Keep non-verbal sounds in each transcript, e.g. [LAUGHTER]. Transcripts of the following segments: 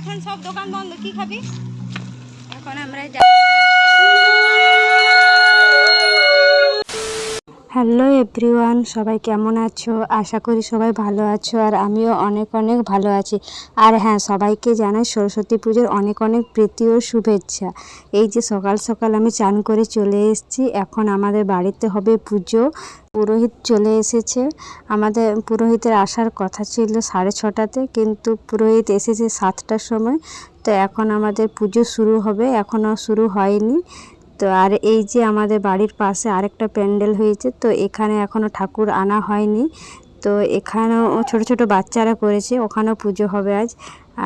এখন সব দোকান বন্ধ কি খাবি? এখন আমরা হ্যালো এভরিওয়ান, সবাই কেমন আছো? আশা করি সবাই ভালো আছো আর আমিও অনেক অনেক ভালো আছি। আর হ্যাঁ সবাইকে জানাই সরস্বতী পুজোর অনেক অনেক প্রীতি ও শুভেচ্ছা। এই যে সকাল সকাল আমি চান করে চলে এসেছি। এখন আমাদের বাড়িতে হবে পুজো। পুরোহিত চলে এসেছে। আমাদের পুরোহিতের আসার কথা ছিল সাড়ে ছটাতে, কিন্তু পুরোহিত এসেছে সাতটার সময়। তো এখন আমাদের পুজো শুরু হবে। এখনও শুরু হয়নি। তো আর এই যে আমাদের বাড়ির পাশে আরেকটা প্যান্ডেল হয়েছে, তো এখানে এখনও ঠাকুর আনা হয়নি। তো এখানেও ছোট ছোট বাচ্চারা করেছে, ওখানেও পুজো হবে আজ।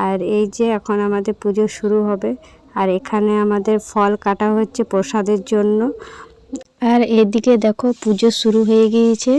আর এই যে এখন আমাদের পুজো শুরু হবে, আর এখানে আমাদের ফল কাটা হচ্ছে প্রসাদের জন্য। আর এদিকে দেখো পুজো শুরু হয়ে গিয়েছে।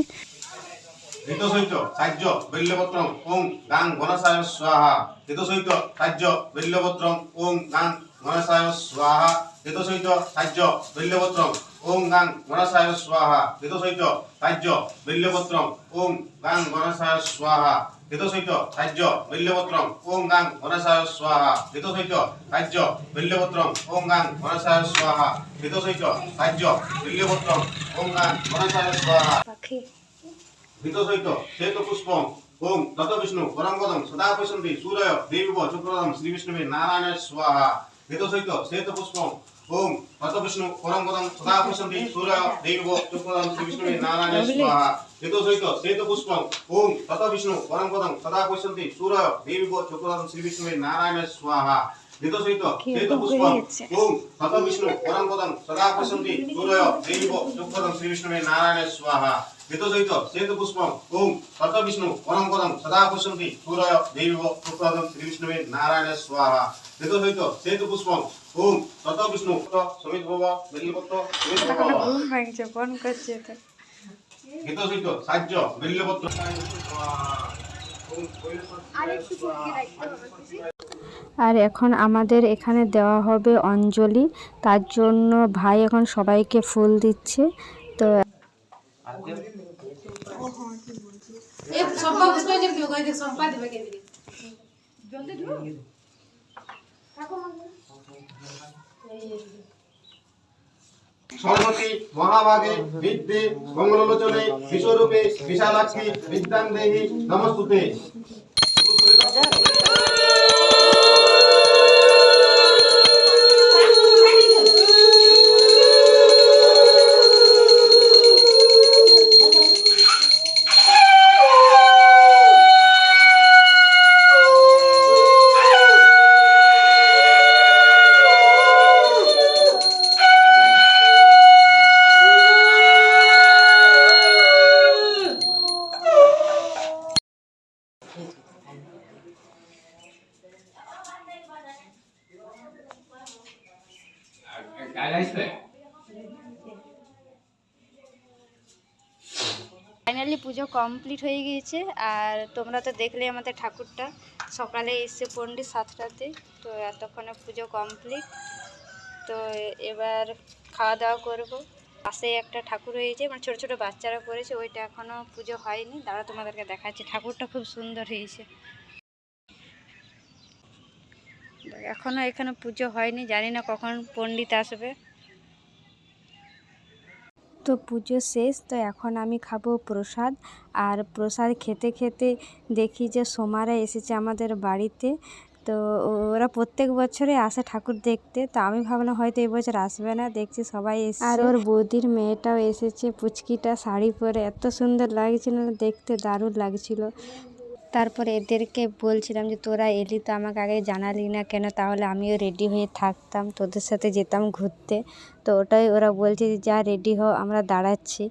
ঋতসৈত সাহ্য বৈল্যপত্রম ওং গাং গণসায় স্বাহা। ঋতসৈত সাহ্য বৈল্যপত্রম ওং গাং গণসায় স্বাহা ঋতসৈত সাহ্য বৈল্যপত্রম ওং গাং গণসায় স্বাহা ঋতসৈত সাহ্য বৈল্যপত্রম ওং গাং গণসায় স্বাহা ঋতসৈত সাহ্য বৈল্যপত্রম ওং গাং গণসায় স্বাহা ঋতসৈত সাহ্য বৈল্যপত্রম ওং গাং গণসায় স্বাহা ঋতসৈত সাহ্য বৈল্যপত্রম ওং গাং গণসায় স্বাহা পাখি। হিতসৈত শ্বেত পুষ্পম। ওম তত বিষ্ণু পরম পদম সদা পশ্যন্তি সূরয় দেবীব চক্রদম শ্রী বিষ্ণুবে নারায়ণ স্বাহা হিতসৈত শ্বেত পুষ্পম ওম তত বিষ্ণু পরম পদম সদা পশ্যন্তি সূরয় দেবীব চক্রদম শ্রী বিষ্ণুবে নারায়ণ স্বাহা হিতসৈত শ্বেত পুষ্পম ওম তত বিষ্ণু পরম পদম সদা পশ্যন্তি সূরয় দেবীব চক্রদম শ্রী বিষ্ণুবে নারায়ণ স্বাহা হিতসৈত শ্বেত পুষ্পম ওম তত বিষ্ণু পরম পদম সদা পশ্যন্তি সূরয় দেবীব চক্রদম শ্রী বিষ্ণুবে নারায়ণ স্বাহা শ্বেত পুষ্পম ওম তত বিষ্ণু পরম পদম সদা পশ্যন্তি সূরয় দেবীব শ্রী বিষ্ণুবে নারায়ণ স্বাহা। শ্বেত পুষ্পম ওম তত বিষ্ণু সমিত ভব বেল্লপত্র সমিত ভব। করছে তো। হিতসৈত সাহ্য বেল্লপত্র আর এখন আমাদের এখানে দেওয়া হবে অঞ্জলি। তার জন্য ভাই এখন সবাইকে ফুল দিচ্ছে। তো সরস্বতী মহাভাগে বিদ্যে মঙ্গলোচনে বিশ্বরূপে বিশালাক্ষী বিদ্যাং নমস্তুতে। ফাইনালি পুজো কমপ্লিট হয়ে গিয়েছে, আর তোমরা তো দেখলে আমাদের ঠাকুরটা। সকালে এসছে পন্ডিত সাতটাতে, তো এতক্ষণে পুজো কমপ্লিট তো এবার খাওয়া দাওয়া করব। পাশে একটা ঠাকুর হয়েছে মানে ছোটো ছোটো বাচ্চারা করেছে, ওইটা এখনও পুজো হয়নি। দাঁড়া তোমাদেরকে দেখাচ্ছি, ঠাকুরটা খুব সুন্দর হয়েছে। এখনও এখানে পুজো হয়নি জানি না কখন পণ্ডিত আসবে। তো পুজো শেষ তো এখন আমি খাব প্রসাদ। আর প্রসাদ খেতে খেতে দেখি যে সোমারা এসেছে আমাদের বাড়িতে। তো ওরা প্রত্যেক বছরে আসে ঠাকুর দেখতে তো আমি ভাবলাম হয়তো এই বছর আসবে না দেখছি সবাই এসে আর ওর বৌদির মেয়েটাও এসেছে পুচকিটা শাড়ি পরে এত সুন্দর লাগছিল দেখতে দারুণ লাগছিল। তারপরে এদেরকে বলছিলাম যে, তোরা এলি তো আমাকে আগে জানালি না কেন? তাহলে আমিও রেডি হয়ে থাকতাম, তোদের সাথে যেতাম ঘুরতে। তো ওটাই ওরা বলছে যে, যা রেডি হও আমরা দাঁড়াচ্ছি।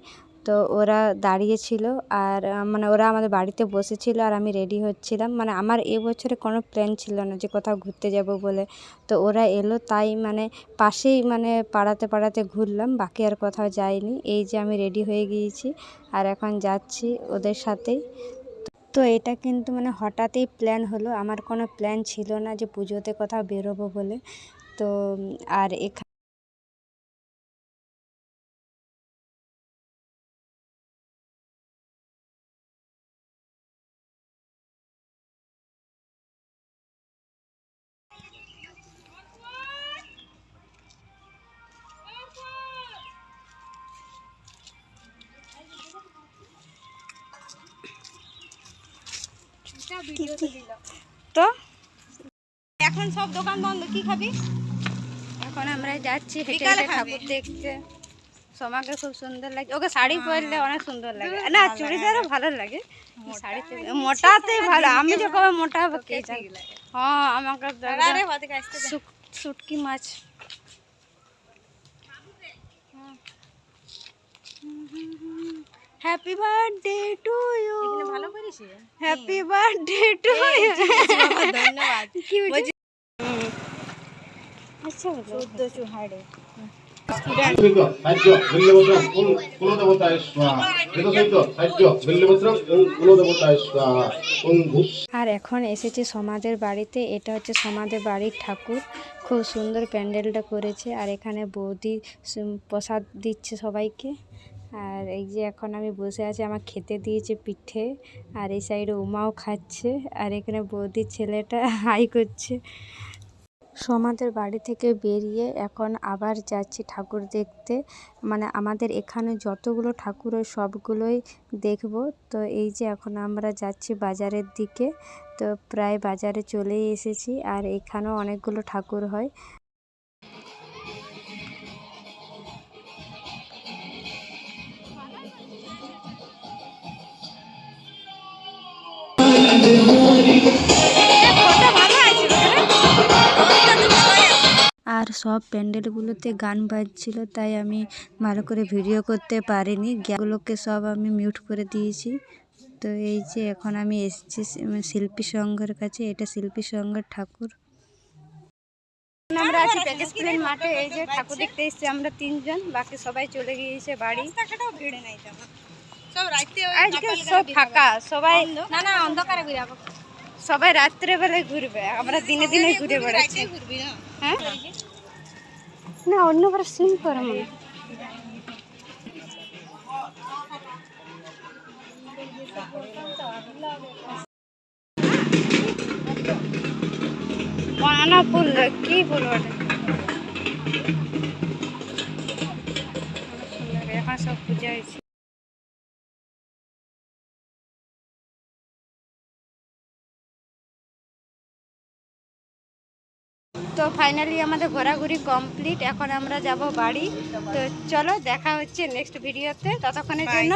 তো ওরা দাঁড়িয়েছিল আর মানে ওরা আমাদের বাড়িতে বসেছিল আর আমি রেডি হচ্ছিলাম। মানে আমার এবছরে কোনো প্ল্যান ছিল না যে, কোথাও ঘুরতে যাব বলে। তো ওরা এলো, তাই মানে পাশেই মানে পাড়াতে পাড়াতে ঘুরলাম, বাকি আর কোথাও যাইনি। এই যে আমি রেডি হয়ে গিয়েছি আর এখন যাচ্ছি ওদের সাথেই। তো এটা কিন্তু মানে হঠাৎই প্ল্যান হলো। আমার কোনো প্ল্যান ছিল না যে পুজোতে কোথাও বেরোবো বলে। তো, আর এখানে তো এখন সব দোকান বন্ধ কি খাবি? এখন আমরা যাচ্ছি হেঁটে বিকালে হেঁটে খাবি? ঠাকুর দেখতে। সোমাকে খুব সুন্দর লাগে। ওকে শাড়ি পরলে অনেক সুন্দর লাগে। না চুড়িদারও ভালো লাগে। শাড়িতে মোটাতেই ভালো। আমি যে কবে মোটা হব কে জানে। হ্যাঁ আমাকে তো আরে একদম ওদিকে আসতে দে। শুক- শুটকি মাছ। হ্যাপি বার্থডে টু ইউ এখানে ভালো করিস হ্যাপি বার্থডে টু ইউ ধন্যবাদ। [LAUGHS] আচ্ছা চোদ্দ চুহাড়ে আর এখন এসেছি সমাজের বাড়িতে এটা হচ্ছে সমাজের বাড়ির ঠাকুর। খুব সুন্দর প্যান্ডেলটা করেছে আর এখানে বৌদি প্রসাদ দিচ্ছে সবাইকে। আর এই যে এখন আমি বসে আছি, আমার খেতে দিয়েছে পিঠে, আর এই সাইডে উমাও খাচ্ছে, আর এখানে বৌদির ছেলেটা হাই করছে। সমাজের বাড়ি থেকে বেরিয়ে এখন আবার যাচ্ছি ঠাকুর দেখতে। মানে আমাদের এখানে যতগুলো ঠাকুর হয় সবগুলোই দেখব। তো এই যে এখন আমরা যাচ্ছি বাজারের দিকে, তো প্রায় বাজারে চলেই এসেছি, আর এখানেও অনেকগুলো ঠাকুর হয়। আর সব প্যান্ডেলগুলোতে গান বাজছিল তাই আমি ভালো করে ভিডিও করতে পারিনি। গ্যাগুলোকে সব আমি মিউট করে দিয়েছি। তো এই যে এখন আমি এসেছি শিল্পী সংঘের কাছে এটা শিল্পী সংঘের ঠাকুর। আমরা আছি প্যাকেজ প্লেন মাঠে এই যে ঠাকুর দেখতে এসেছি আমরা তিনজন বাকি সবাই চলে গিয়েছে বাড়ি। আজকে সব ফাঁকা সবাই না না অন্ধকারে বেরাবো সবাই রাত্রে বেলায় ঘুরবে আমরা দিনে দিনে ঘুরে বেড়াচ্ছি। না? হ্যাঁ? না অন্যবার সিম করো মনে। বানানা ফুল কি ফুল ওটা? এখন সব পূজা হয়েছে। তো ফাইনালি আমাদের ঘোরাঘুরি কমপ্লিট এখন আমরা যাব বাড়ি। তো চলো দেখা হচ্ছে নেক্সট ভিডিওতে ততক্ষণের জন্য